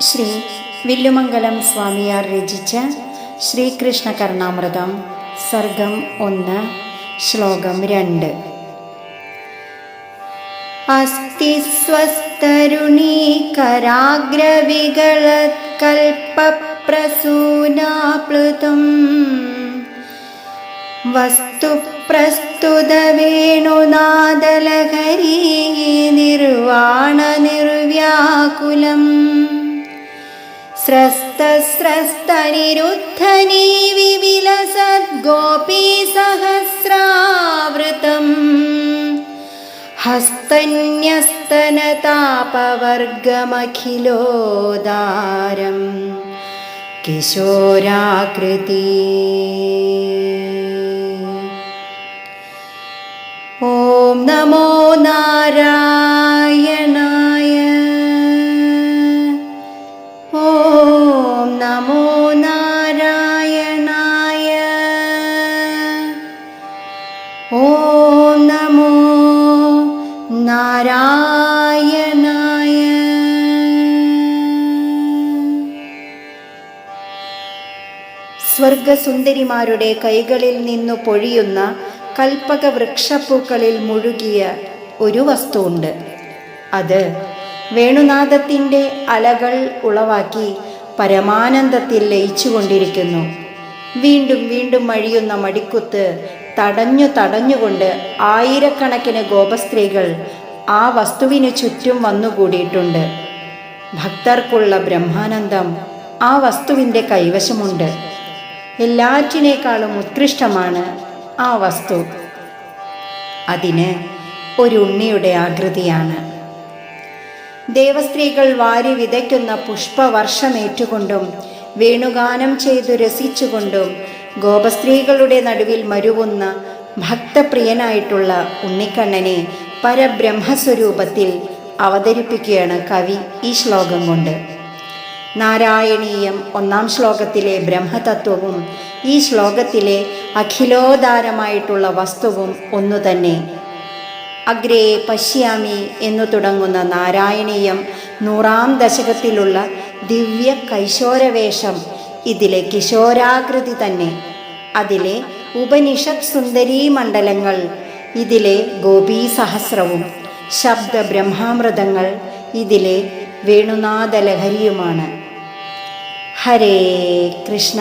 ശ്രീ വില്ലുമംഗലം സ്വാമിയാർ രചിച്ച ശ്രീകൃഷ്ണ കർണാമൃതം സർഗം ഒന്ന് ശ്ലോകം രണ്ട്. അസ്ഥി സ്വസ്ഥരുണീകരാഗ്രവികൾപ്രസൂനാപ്ലുതം വസ്തു പ്രസ്തുത വേണുനാദലഹരീ നിർവാണ നിർവ്യാകുലം निर्वाणनिर्व्याकुलम् स्रस्तस्रस्तनिरुद्धनी विविलसद्गोपीसहस्रावृतम् हस्तन्यस्तनतापवर्गमखिलोदारं किशोराकृति ॐ नमो नारायणाय നാരായണായ സ്വർഗസുന്ദരിമാരുടെ കൈകളിൽ നിന്നു പൊഴിയുന്ന കൽപ്പക വൃക്ഷപ്പൂക്കളിൽ മുഴുകിയ ഒരു വസ്തുവുണ്ട്. അത് വേണുനാഥത്തിന്റെ അലകൾ ഉളവാക്കി പരമാനന്ദത്തിൽ ലയിച്ചുകൊണ്ടിരിക്കുന്നു. വീണ്ടും വീണ്ടും മഴിയുന്ന മടിക്കുത്ത് തടഞ്ഞു തടഞ്ഞുകൊണ്ട് ആയിരക്കണക്കിന് ഗോപസ്ത്രീകൾ ആ വസ്തുവിന് ചുറ്റും വന്നുകൂടിയിട്ടുണ്ട്. ഭക്തർക്കുള്ള ബ്രഹ്മാനന്ദം ആ വസ്തുവിന്റെ കൈവശമുണ്ട്. എല്ലാറ്റിനേക്കാളും ഉത്കൃഷ്ടമാണ് ആ വസ്തു. അതിന് ഒരു ഉണ്ണിയുടെ ആകൃതിയാണ്. ദേവസ്ത്രീകൾ വാരി വിതയ്ക്കുന്ന പുഷ്പവർഷമേറ്റുകൊണ്ടും വേണുഗാനം ചെയ്തു രസിച്ചുകൊണ്ടും ഗോപസ്ത്രീകളുടെ നടുവിൽ മരുവുന്ന ഭക്തപ്രിയനായിട്ടുള്ള ഉണ്ണിക്കണ്ണനെ പരബ്രഹ്മസ്വരൂപത്തിൽ അവതരിപ്പിക്കുകയാണ് കവി ഈ ശ്ലോകം കൊണ്ട്. നാരായണീയം ഒന്നാം ശ്ലോകത്തിലെ ബ്രഹ്മതത്വവും ഈ ശ്ലോകത്തിലെ അഖിലോദാരമായിട്ടുള്ള വസ്തുവും ഒന്നു തന്നെ. അഗ്രേ പശ്യാമി എന്നു തുടങ്ങുന്ന നാരായണീയം നൂറാം ദശകത്തിലുള്ള ദിവ്യ കൈശോരവേഷം ഇതിലെ കിശോരാകൃതി തന്നെ. അതിലെ ഉപനിഷത് സുന്ദരീ മണ്ഡലങ്ങൾ ഇതിലെ ഗോപീ സഹസ്രവും ശബ്ദ ബ്രഹ്മാമൃതങ്ങൾ ഇതിലെ വേണുനാഥലഹരിയുമാണ്. ഹരേ കൃഷ്ണ.